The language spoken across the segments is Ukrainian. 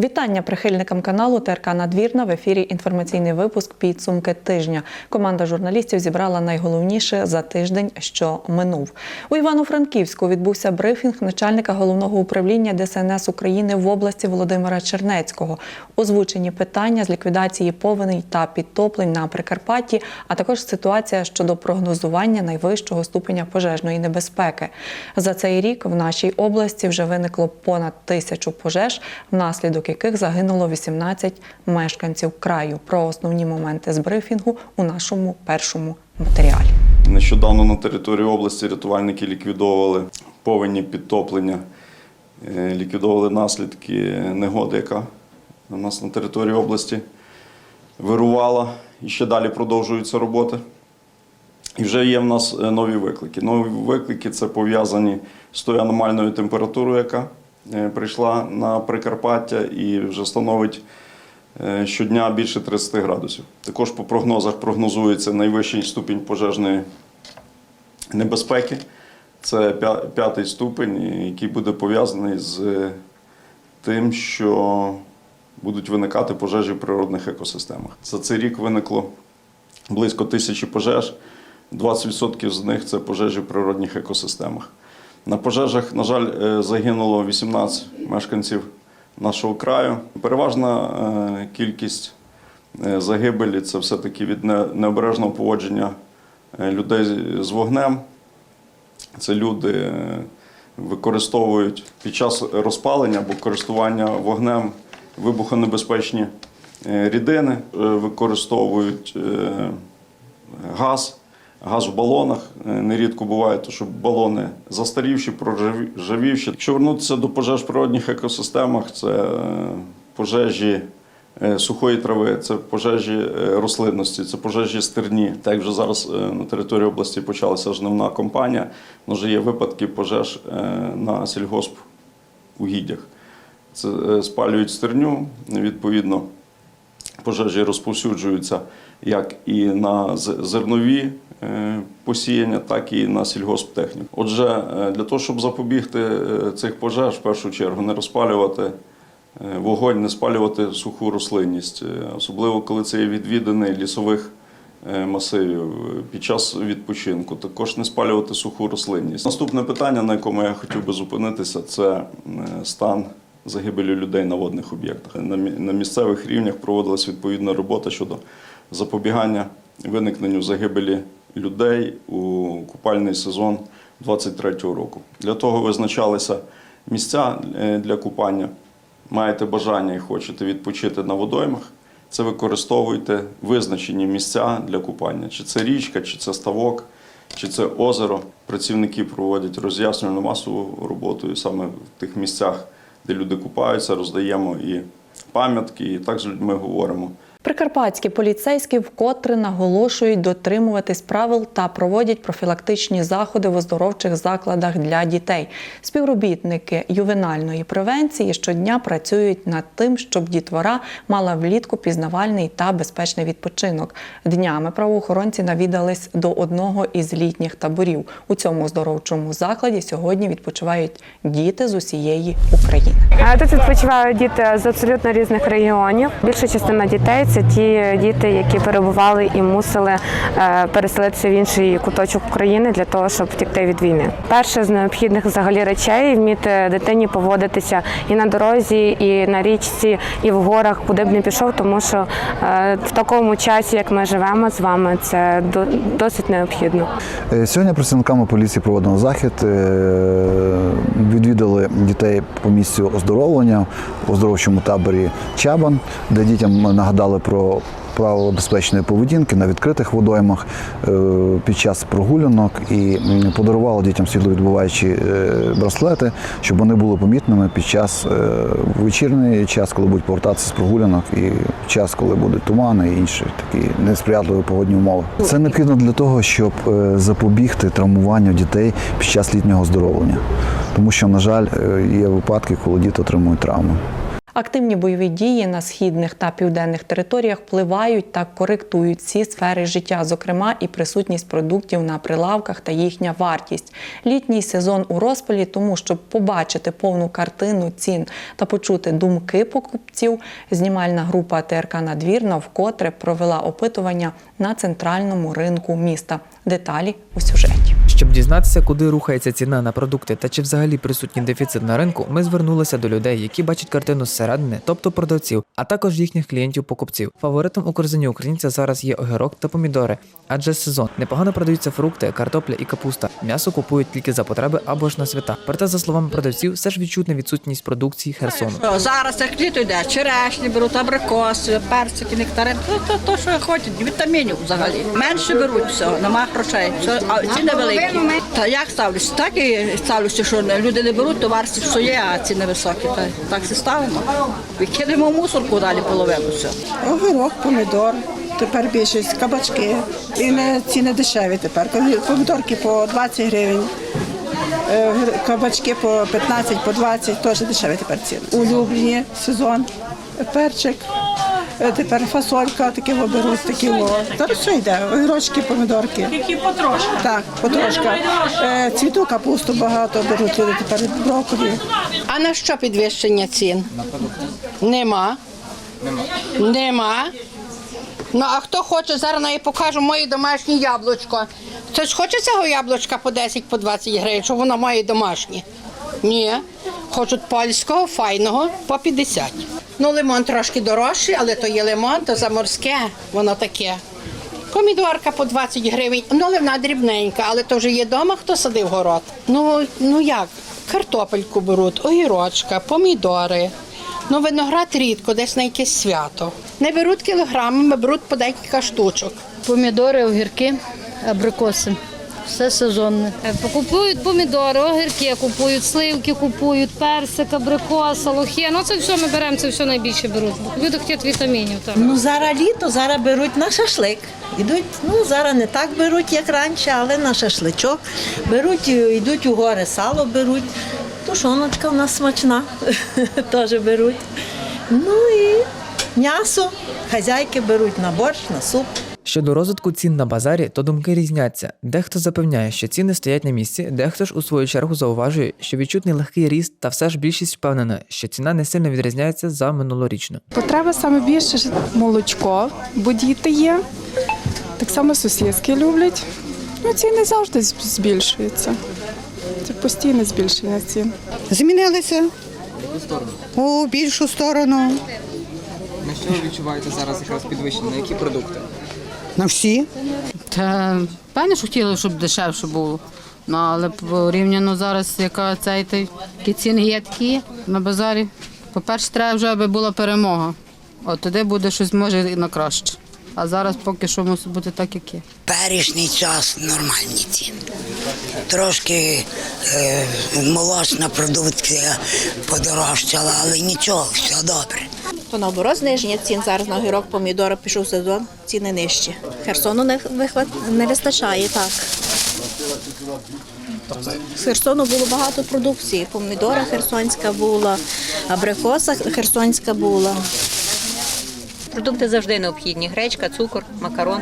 Вітання прихильникам каналу ТРК Надвірна в ефірі. Інформаційний випуск підсумки тижня. Команда журналістів зібрала найголовніше за тиждень, що минув. У Івано-Франківську відбувся брифінг начальника головного управління ДСНС України в області Володимира Чернецького. Озвучені питання з ліквідації повеней та підтоплень на Прикарпатті, а також ситуація щодо прогнозування найвищого ступеня пожежної небезпеки. За цей рік в нашій області вже виникло понад тисячу пожеж, внаслідок яких загинуло 18 мешканців краю. Про основні моменти з брифінгу у нашому першому матеріалі. Нещодавно на території області рятувальники ліквідовували повені підтоплення, е, ліквідовували наслідки негоди, яка у нас на території області вирувала. І ще далі продовжуються роботи. І вже є в нас е, нові виклики. Нові виклики це пов'язані з тою аномальною температурою, яка прийшла на Прикарпаття і вже становить е, щодня більше 30 градусів. Також по прогнозах прогнозується найвищий ступінь пожежної небезпеки. Це п'ятий ступень, який буде пов'язаний з е, тим, що будуть виникати пожежі в природних екосистемах. За цей рік виникло близько тисячі пожеж. 20% з них це пожежі в природних екосистемах. На пожежах, на жаль, е, загинуло 18 мешканців нашого краю. Переважна е, кількість е, загибелі це все-таки від необережного поводження людей з- вогнем. Це люди використовують під час розпалення або користування вогнем вибухонебезпечні рідини, використовують газ, газ в балонах. Е, Нерідко буває, то, що балони застарівші, проржавівші. Якщо вернутися до пожеж в природних екосистемах, це е, пожежі е, сухої трави, це пожежі рослинності, це пожежі стерні. Так вже зараз на території області почалася жнивна кампанія, але вже є випадки пожеж на сільгосп угіддях. Це спалюють стерню, відповідно пожежі розповсюджуються як і на зернові е, посіяння, так і на сільгосптехніку. Отже, е, для того, щоб запобігти е, цих пожеж, в першу чергу, не розпалювати вогонь, не спалювати суху рослинність, особливо коли це є відвідини лісових масивів під час відпочинку. Також не спалювати суху рослинність. Наступне питання, на якому я хотів би зупинитися, це стан загибелі людей на водних об'єктах. На місцевих рівнях проводилась відповідна робота щодо запобігання виникненню загибелі людей у купальний сезон 23-го року. Для того визначалися місця е, для купання. Маєте бажання і хочете відпочити на водоймах, це використовуйте визначені місця для купання. Чи це річка, чи це ставок, чи це озеро. Працівники проводять роз'яснювальну масову роботу саме в тих місцях, де люди купаються, роздаємо і пам'ятки, і так з людьми говоримо. Прикарпатські поліцейські вкотре наголошують дотримуватись правил та проводять профілактичні заходи в оздоровчих закладах для дітей. Співробітники ювенальної превенції щодня працюють над тим, щоб дітвора мала влітку пізнавальний та безпечний відпочинок. Днями правоохоронці навідались до одного із літніх таборів. У цьому оздоровчому закладі сьогодні відпочивають діти з усієї України. Е, Тут відпочивають діти з абсолютно різних регіонів. Більша частина дітей це ті діти, які перебували і мусили е, переселитися в інший куточок України для того, щоб втекти від війни. Перше з необхідних взагалі речей вміти дитині поводитися і на дорозі, і на річці, і в горах, куди б не пішов, тому що е, в такому часі, як ми живемо з вами, це досить необхідно. Е, Сьогодні працівниками поліції проводимо захід. Відвідали дітей по місцю оздоровлення в оздоровчому таборі Чабан, де дітям нагадали про правила безпечної поведінки на відкритих водоймах е, під час прогулянок і подарували дітям світловідбуваючі е, браслети, щоб вони були помітними під час е, вечірній час, коли будуть повертатися з прогулянок, і час, коли будуть тумани і інші такі несприятливі погодні умови. Це необхідно для того, щоб запобігти травмуванню дітей під час літнього оздоровлення, тому що, на жаль, є випадки, коли діти отримують травми. Активні бойові дії на східних та південних територіях впливають та коректують ці сфери життя, зокрема і присутність продуктів на прилавках та їхня вартість. Літній сезон у розпалі, тому щоб побачити повну картину цін та почути думки покупців, знімальна група ТРК Надвірна вкотре провела опитування на центральному ринку міста. Деталі у сюжеті. Щоб дізнатися, куди рухається ціна на продукти та чи взагалі присутній дефіцит на ринку, ми звернулися до людей, які бачать картину зсередини, тобто продавців, а також їхніх клієнтів-покупців. Фаворитом у корзині українця зараз є огірок та помідори, адже сезон непогано продаються фрукти, картопля і капуста. М'ясо купують тільки за потреби або ж на свята. Проте, за словами продавців, все ж відчутна відсутність продукції Херсону. Що, Зараз як літо йде, черешні беруть, абрикоси, персики, нектарин. То, то, то що хочуть, вітамінів взагалі. Менше беруть всього, нема грошей. Все, а ціни великі. Та як ставлюся? Так і ставлюся, що люди не беруть, товар псує, а ціни високі. Та, так і ставимо. Викинемо мусорку далі половину все. Огірок, помідор, тепер більшість кабачки. І не, ціни дешеві тепер. Помідорки по 20 гривень, е, кабачки по 15, по 20, теж дешеві тепер ціни. Улюблені сезон, перчик, тепер фасолька, такі во беруть, такі во. Зараз все йде, огірочки, помідорки. Які потрошки? Так, потрошка. Е, Цвіту капусту багато беруть люди тепер, брокколі. А на що підвищення цін? Нема. Нема. Ну а хто хоче, зараз я покажу моє домашнє яблучко. Хтось хоче цього яблучка по 10, по 20 гривень, що воно моє домашнє? Ні. Хочуть польського, файного по 50. Ну, лимон трошки дорожчий, але то є лимон, то заморське, воно таке. Помідорка по 20 гривень, ну але вона дрібненька, але то вже є вдома, хто садив город. Ну, ну як? Картопельку беруть, огірочка, помідори. Ну, виноград рідко, десь на якесь свято. Не беруть кілограмами, беруть по декілька штучок. Помідори, огірки, абрикоси. Все сезонне. Купують помідори, огірки, купують сливки, купують персик, абрикоса, лохи. Ну це все ми беремо, це все найбільше беруть. Люди хочуть вітамінів. Так. Ну зараз літо, зараз беруть на шашлик. Ідуть, ну зараз не так беруть, як раніше, але на шашличок. Беруть, е, йдуть у гори, сало беруть. Тушоночка в нас смачна, теж беруть. Ну і м'ясо. Хазяйки беруть на борщ, на суп. Щодо розвитку цін на базарі, то думки різняться. Дехто запевняє, що ціни стоять на місці, дехто ж у свою чергу зауважує, що відчутний легкий ріст, та все ж більшість впевнена, що ціна не сильно відрізняється за минулорічну. Потреба саме більше молочко, бо діти є. Так само сусідські люблять. Ну, ціни завжди збільшуються. Це постійне збільшення цін. Змінилися у більшу сторону. На що ви відчуваєте зараз якраз підвищення? На які продукти? На всі. Та певно, що хотіли, щоб дешевше було. Ну, але порівняно зараз, яка цей той, ціни є такі на базарі. По-перше, треба вже, аби була перемога. От тоді буде щось може і на краще. А зараз поки що мусить бути так, як є. Першній час нормальні ціни. Трошки е, молочна продукція подорожчала, але нічого, все добре. То наоборот зниження цін зараз на огірок, помідори пішов сезон, ціни нижчі. Херсону не, вихват... не вистачає так. З Херсону було багато продукції. Помідора херсонська була, абрикоса херсонська була. Продукти завжди необхідні: гречка, цукор, макарон.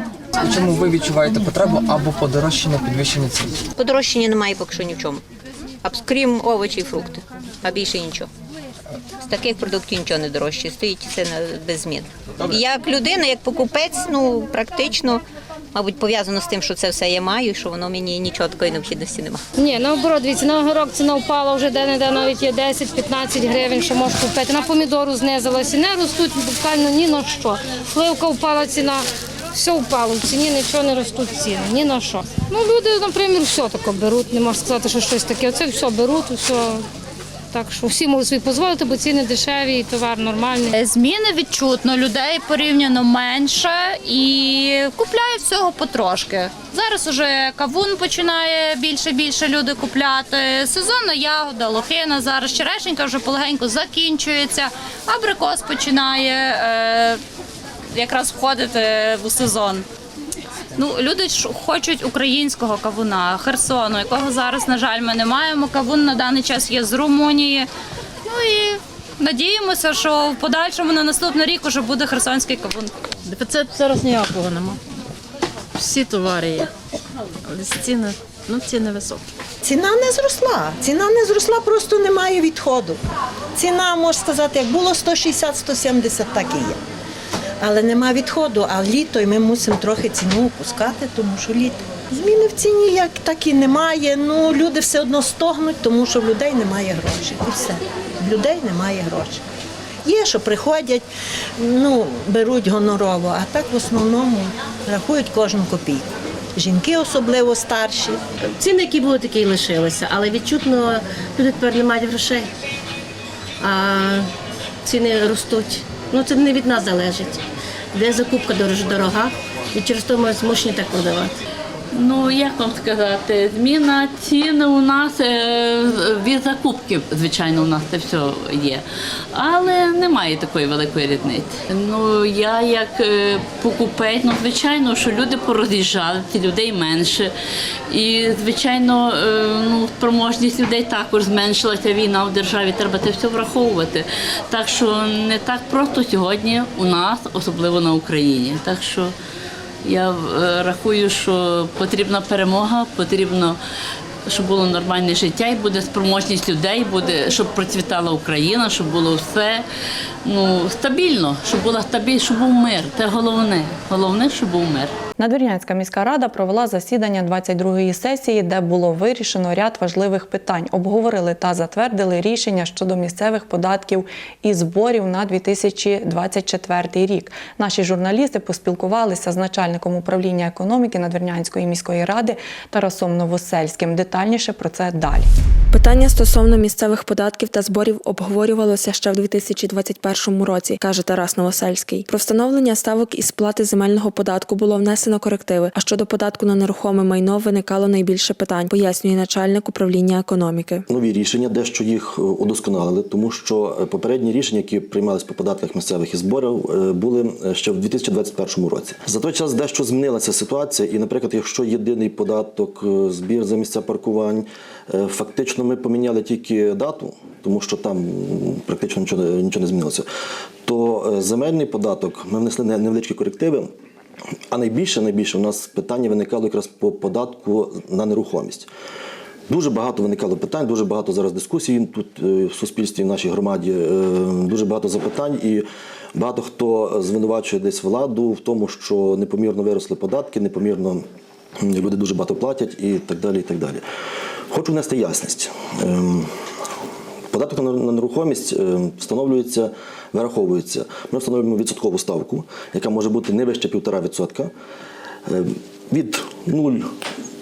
Чому ви відчуваєте потребу або подорожчання підвищення цін? Подорожчання немає поки що ні в чому. А крім овочі і фрукти, а більше нічого. З таких продуктів нічого не дорожче, стоїть все без змін. Як людина, як покупець, ну практично, мабуть, пов'язано з тим, що це все я маю, і що воно мені нічого такої необхідності немає. Ні, наоборот, дивіться, на огірок ціна впала вже де-не-де навіть є 10-15 гривень, що можеш купити. На помідору знизилася, не ростуть буквально ні на що. Сливка впала ціна, все впало, в ціні нічого не ростуть ціни, ні на що. Ну, люди, наприклад, все таке беруть, не можу сказати, що щось таке. Оце все беруть, все. Так що всі можуть собі дозволити, бо ціни дешеві і товар нормальний. Зміни відчутно, людей порівняно менше і купляють всього потрошки. Зараз уже кавун починає більше більше люди купляти. Сезонна ягода, лохина зараз черешенька вже полегенько закінчується. Абрикос починає е, якраз входити в сезон. Ну, люди ж хочуть українського кавуна, Херсону, якого зараз, на жаль, ми не маємо. Кавун на даний час є з Румунії. Ну і Надіємося, що в подальшому на наступний рік уже буде херсонський кавун. Дефіциту зараз ніякого нема. Всі товари є. Але ціни, ну ціни високі. Ціна не зросла. Ціна не зросла, просто немає відходу. Ціна, можна сказати, як було 160-170, так і є. Але нема відходу, а літо і ми мусимо трохи ціну опускати, тому що літо. Зміни в ціні як так і немає. Ну, люди все одно стогнуть, тому що в людей немає грошей. І все. В людей немає грошей. Є, що приходять, ну, беруть гонорово, а так в основному рахують кожну копійку. Жінки особливо старші. Ціни, які були, такі лишилися, але відчутно люди тепер не мають грошей. А ціни ростуть. Ну це не від нас залежить. Де закупка дорога, і через то ми змушені так продавати. Ну, як вам сказати, зміна цін у нас е, від закупки, звичайно, у нас це все є. Але немає такої великої різниці. Ну, я як е, покупець, ну, звичайно, що люди пороз'їжджалися, людей менше. І, звичайно, е, ну, спроможність людей також зменшилася. Війна в державі, треба це все враховувати. Так що не так просто сьогодні у нас, особливо на Україні. Так що я е, рахую, що потрібна перемога, потрібно, щоб було нормальне життя і буде спроможність людей, буде, щоб процвітала Україна, щоб було все ну, стабільно, щоб була стабільно, щоб був мир. Це головне. Головне, щоб був мир. Надвірнянська міська рада провела засідання 22-ї сесії, де було вирішено ряд важливих питань. Обговорили та затвердили рішення щодо місцевих податків і зборів на 2024 рік. Наші журналісти поспілкувалися з начальником управління економіки Надвірнянської міської ради Тарасом Новосельським. Детальніше про це далі. Питання стосовно місцевих податків та зборів обговорювалося ще в 2021 році, каже Тарас Новосельський. Про встановлення ставок і сплати земельного податку було внесено корективи. А щодо податку на нерухоме майно виникало найбільше питань, пояснює начальник управління економіки. Нові рішення, дещо їх е, удосконалили, тому що е, попередні рішення, які приймались по податках місцевих і зборів, е, були ще в 2021 році. За той час дещо змінилася ситуація, і, наприклад, якщо єдиний податок, збір за місця паркувань, фактично ми поміняли тільки дату, тому що там практично нічого, нічого не змінилося. То земельний податок ми внесли невеличкі корективи. А найбільше, найбільше у нас питання виникало якраз по податку на нерухомість. Дуже багато виникало питань, дуже багато зараз дискусій тут е, в суспільстві, в нашій громаді, е, дуже багато запитань, і багато хто звинувачує десь владу в тому, що непомірно виросли податки, непомірно люди дуже багато платять і так далі. І так далі. Хочу внести ясність. Ем, Податок на нерухомість е, встановлюється, вираховується. Ми встановлюємо відсоткову ставку, яка може бути не вище 1,5%. Е, Від 0,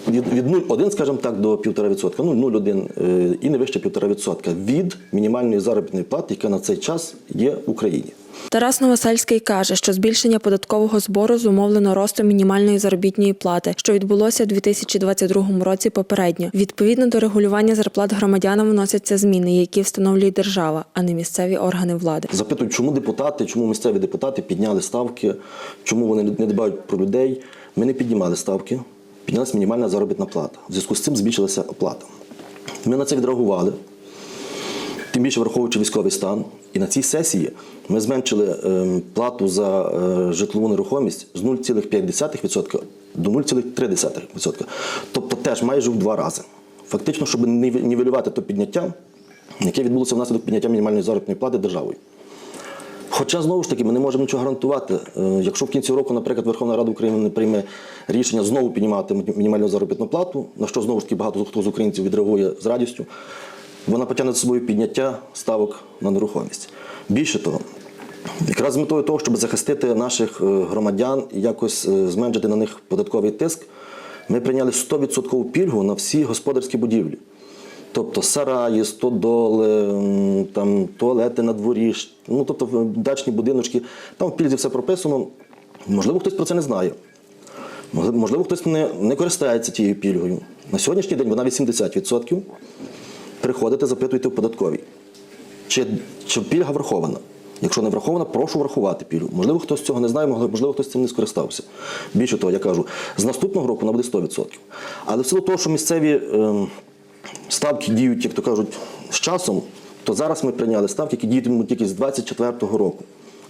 від, від 0,1, скажімо так, до 1,5%, 0,01 е, і не вище 1,5% від мінімальної заробітної плати, яка на цей час є в Україні. Тарас Новосельський каже, що збільшення податкового збору зумовлено ростом мінімальної заробітної плати, що відбулося в 2022 році попередньо. Відповідно до регулювання зарплат громадянам вносяться зміни, які встановлює держава, а не місцеві органи влади. Запитують, чому депутати, чому місцеві депутати підняли ставки, чому вони не дбають про людей. Ми не піднімали ставки, піднялася мінімальна заробітна плата. В зв'язку з цим збільшилася оплата. Ми на це відреагували, тим більше враховуючи військовий стан. І на цій сесії ми зменшили ем, плату за е, житлову нерухомість з 0,5% до 0,3%. Тобто теж майже в два рази. Фактично, щоб ніве- нівелювати то підняття, яке відбулося внаслідок підняття мінімальної заробітної плати державою. Хоча знову ж таки ми не можемо нічого гарантувати. Е, Якщо в кінці року, наприклад, Верховна Рада України не прийме рішення знову піднімати мінімальну заробітну плату, на що знову ж таки багато хто з українців відреагує з радістю, вона потягне за собою підняття ставок на нерухомість. Більше того, якраз з метою того, щоб захистити наших е, громадян і якось е, зменшити на них податковий тиск, ми прийняли 100% пільгу на всі господарські будівлі. Тобто сараї, стодоли, там, туалети на дворі, ну, тобто дачні будиночки. Там в пільзі все прописано. Можливо, хтось про це не знає. Можливо, хтось не, не користається тією пільгою. На сьогоднішній день вона 80%. Приходите, запитуйте в податковій. Чи, чи пільга врахована? Якщо не врахована, прошу врахувати пільгу. Можливо, хтось цього не знає, можливо, можливо, хтось цим не скористався. Більше того, я кажу, з наступного року вона буде 100%. Але в силу того, що місцеві ем, ставки діють, як то кажуть, з часом, то зараз ми прийняли ставки, які діятимуть тільки з 24-го року.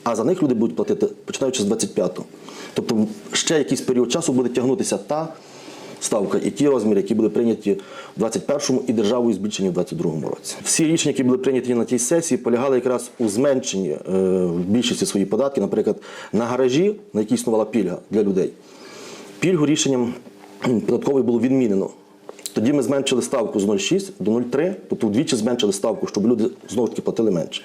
А за них люди будуть платити починаючи з 25-го. Тобто ще якийсь період часу буде тягнутися та ставка і ті розміри, які були прийняті в 21-му і державою збільшені в 22-му році. Всі рішення, які були прийняті на тій сесії, полягали якраз у зменшенні е, в більшості свої податки, наприклад, на гаражі, на які існувала пільга для людей. Пільгу рішенням податкової було відмінено. Тоді ми зменшили ставку з 0,6 до 0,3, тобто вдвічі зменшили ставку, щоб люди знову ж таки платили менше.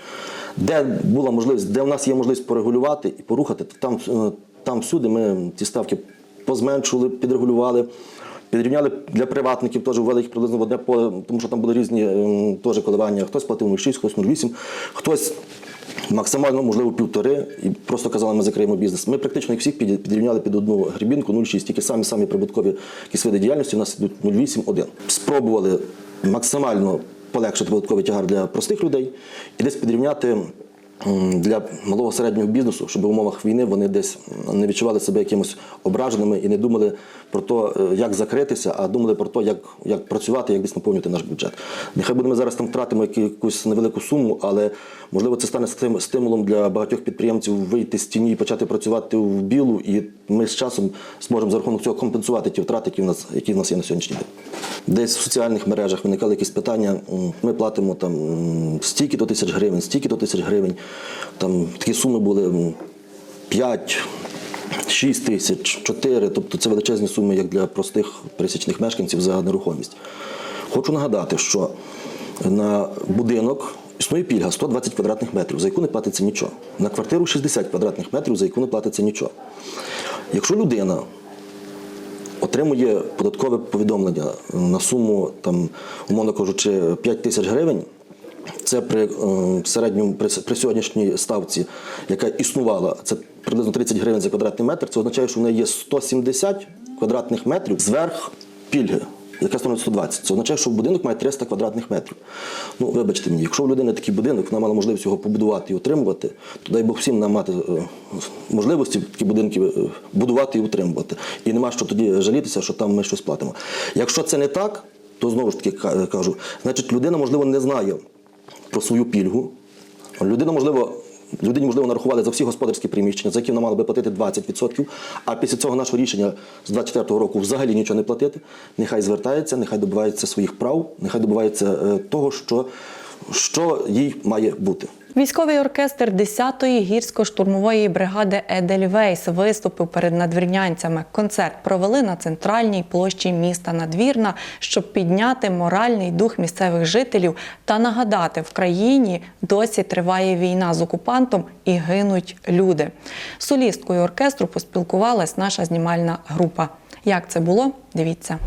Де була можливість, де в нас є можливість порегулювати і порухати, то там, е, там всюди ми ці ставки позменшували, підрегулювали. Підрівняли для приватників, теж ввели їх приблизно в одне поле, тому що там були різні ем, теж коливання. Хтось платив 0,6, хтось 0,8, хтось максимально, можливо, півтори, і просто казали, ми закриємо бізнес. Ми практично їх всіх підрівняли під одну грібінку 0,6, тільки самі самі прибуткові якісь види діяльності у нас йдуть 0,8, 1. Спробували максимально полегшити податковий тягар для простих людей і десь підрівняти для малого середнього бізнесу, щоб в умовах війни вони десь не відчували себе якимось ображеними і не думали про те, як закритися, а думали про те, як, як працювати, як десь наповнювати наш бюджет. Нехай буде ми зараз там втратимо якусь невелику суму, але можливо це стане стимулом для багатьох підприємців вийти з тіні і почати працювати в білу, і ми з часом зможемо за рахунок цього компенсувати ті втрати, які в нас, які в нас є на сьогоднішній день. Десь в соціальних мережах виникали якісь питання. Ми платимо там стільки то тисяч гривень, стільки то тисяч гривень. Там такі суми були 5, 6 тисяч, 4, тобто це величезні суми як для простих пересічних мешканців за нерухомість. Хочу нагадати, що на будинок існує пільга 120 квадратних метрів, за яку не платиться нічого. На квартиру 60 квадратних метрів, за яку не платиться нічого. Якщо людина отримує податкове повідомлення на суму, там, умовно кажучи, 5 тисяч гривень. Це при е, середньому при, при сьогоднішній ставці, яка існувала, це приблизно 30 гривень за квадратний метр. Це означає, що в неї є 170 квадратних метрів зверх пільги, яка становить 120. Це означає, що будинок має 300 квадратних метрів. Ну, вибачте мені, якщо у людини такий будинок, вона мала можливість його побудувати і утримувати, то дай Бог всім нам мати е, можливості такі будинки е, будувати і утримувати. І нема що тоді жалітися, що там ми щось платимо. Якщо це не так, то знову ж таки кажу, значить людина, можливо, не знає про свою пільгу. Людина, можливо, людині, можливо, нарахували за всі господарські приміщення, за які вона мала би платити 20%, а після цього нашого рішення з 24-го року взагалі нічого не платити. Нехай звертається, нехай добивається своїх прав, нехай добивається е, того, що, що їй має бути. Військовий оркестр 10-ї гірсько-штурмової бригади Едельвейс виступив перед надвірнянцями. Концерт провели на центральній площі міста Надвірна, щоб підняти моральний дух місцевих жителів та нагадати, в країні досі триває війна з окупантом і гинуть люди. Солісткою оркестру поспілкувалась наша знімальна група. Як це було? Дивіться.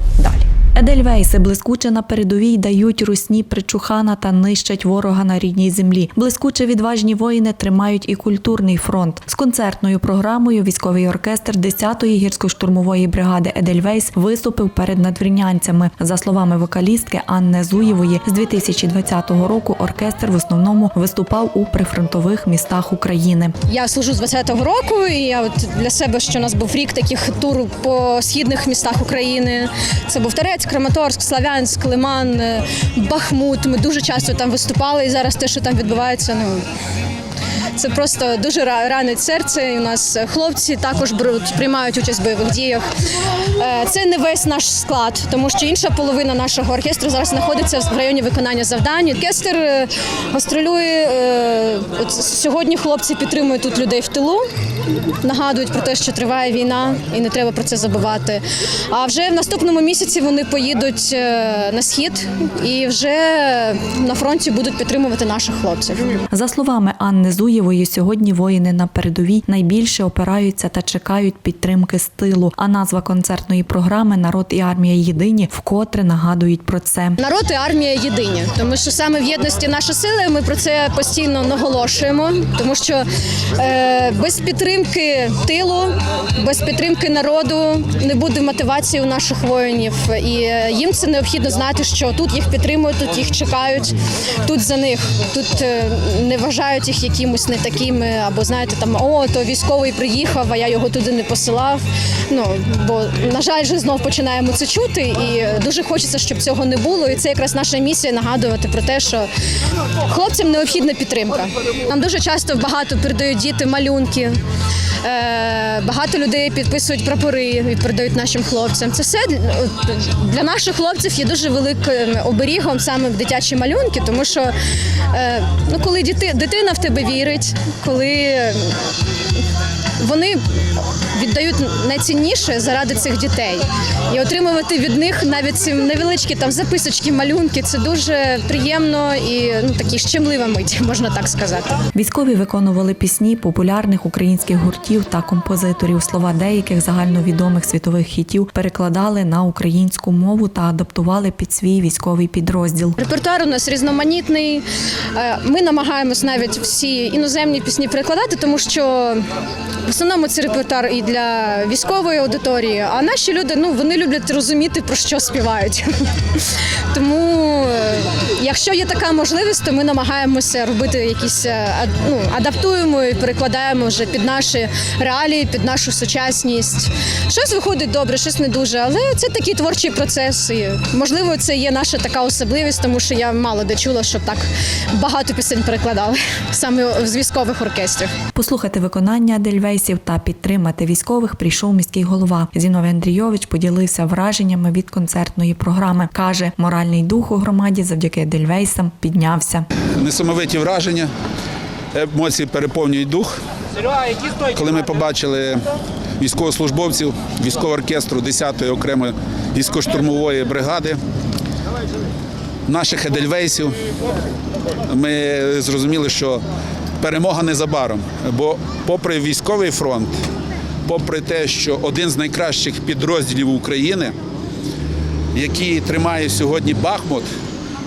Едельвейси блискуче на передовій дають русні причухана та нищать ворога на рідній землі. Блискуче відважні воїни тримають і культурний фронт. З концертною програмою військовий оркестр 10-ї гірсько-штурмової бригади Едельвейс виступив перед надвірнянцями. За словами вокалістки Анни Зуєвої, з 2020 року оркестр в основному виступав у прифронтових містах України. Я служу з 20-го року, і я от для себе, що у нас був рік таких тур по східних містах України. Це був Терець, Краматорськ, Славянськ, Лиман, е, Бахмут. Ми дуже часто там виступали, і зараз те, що там відбувається, ну. Це просто дуже ранить серце. І у нас хлопці також приймають участь в бойових діях. Е, Це не весь наш склад, тому що інша половина нашого оркестру зараз знаходиться в районі виконання завдань. Оркестр е, гастролює. сьогодні хлопці підтримують тут людей в тилу, нагадують про те, що триває війна, і не треба про це забувати. А вже в наступному місяці вони поїдуть е, на схід і вже на фронті будуть підтримувати наших хлопців. За словами Анни Зуєвої, сьогодні воїни на передовій найбільше опираються та чекають підтримки з тилу. А назва концертної програми Народ і армія єдині вкотре нагадують про це. Народ і армія єдині, тому що саме в єдності наша сила. Ми про це постійно наголошуємо, тому що е, без підтримки. Підтримки тилу, без підтримки народу не буде мотивації у наших воїнів. І їм це необхідно знати, що тут їх підтримують, тут їх чекають, тут за них, тут е, не вважають їх якимось не такими, або знаєте, там о, то військовий приїхав, а я його туди не посилав. Ну бо на жаль, вже знов починаємо це чути, і дуже хочеться, щоб цього не було. І це якраз наша місія нагадувати про те, що хлопцям необхідна підтримка. Нам дуже часто багато передають діти малюнки. Е, Багато людей підписують прапори і передають нашим хлопцям. Це все для- для наших хлопців є дуже великим оберігом саме в дитячі малюнки, тому що е, ну, коли діти, дитина в тебе вірить, коли вони віддають найцінніше заради цих дітей. І отримувати від них навіть ці невеличкі там записочки, малюнки це дуже приємно і ну такі щемлива мить, можна так сказати. Військові виконували пісні популярних українських гуртів та композиторів. Слова деяких загальновідомих світових хітів перекладали на українську мову та адаптували під свій військовий підрозділ. Репертуар у нас різноманітний. Е, Ми намагаємось навіть всі іноземні пісні перекладати, тому що в основному це репертуар і для військової аудиторії. А наші люди ну вони люблять розуміти про що співають. Тому, е, якщо є така можливість, то ми намагаємося робити якісь е, ну, адаптуємо і перекладаємо вже під наші реалії, під нашу сучасність. Щось виходить добре, щось не дуже, але це такий творчий процес. І, можливо, це є наша така особливість, тому що я мало де чула, щоб так багато пісень перекладали саме з військових оркестрів. Послухати виконання Дельвейсів та підтримати військових прийшов міський голова. Зіновій Андрійович поділився враженнями від концертної програми. каже, моральний дух у громаді завдяки Дельвейсам піднявся. несамовиті враження, емоції переповнюють дух. Коли ми побачили військовослужбовців військового оркестру 10-ї окремої військово-штурмової бригади, наших едельвейсів, ми зрозуміли, що перемога незабаром. Бо попри військовий фронт, попри те, що один з найкращих підрозділів України, який тримає сьогодні Бахмут,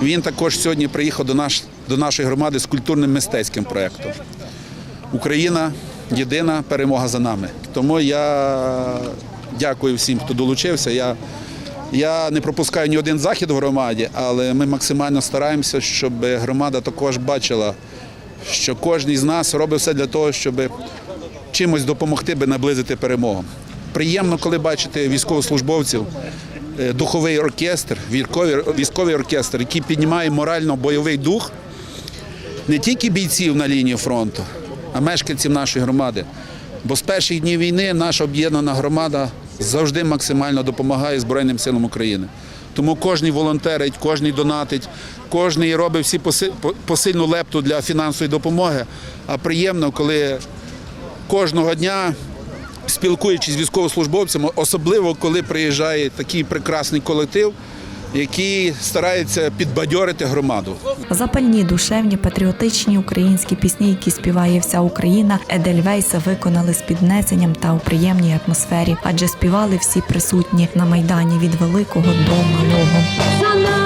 він також сьогодні приїхав до, наш, до нашої громади з культурним мистецьким проєктом. Україна єдина перемога за нами. Тому я дякую всім, хто долучився. Я, я не пропускаю ні один захід в громаді, але ми максимально стараємося, щоб громада також бачила, що кожен з нас робить все для того, щоб чимось допомогти, би наблизити перемогу. Приємно, коли бачите військовослужбовців, е, духовий оркестр, військовий, оркестр, який піднімає морально-бойовий дух не тільки бійців на лінії фронту, а мешканців нашої громади. Бо з перших днів війни наша об'єднана громада завжди максимально допомагає Збройним силам України. Тому кожен волонтерить, кожен донатить, кожен робить всі посильну лепту для фінансової допомоги. А приємно, коли кожного дня, спілкуючись з військовослужбовцями, особливо коли приїжджає такий прекрасний колектив, який старається підбадьорити громаду. Запальні, душевні, патріотичні українські пісні, які співає вся Україна, Едельвейса виконали з піднесенням та у приємній атмосфері, адже співали всі присутні на майдані від великого до малого.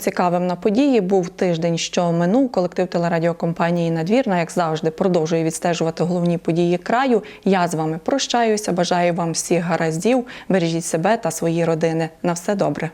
Цікавим на події був тиждень, що минув. Колектив телерадіокомпанії Надвірна, як завжди, продовжує відстежувати головні події краю. Я з вами прощаюся. Бажаю вам всіх гараздів. Бережіть себе та свої родини. На все добре.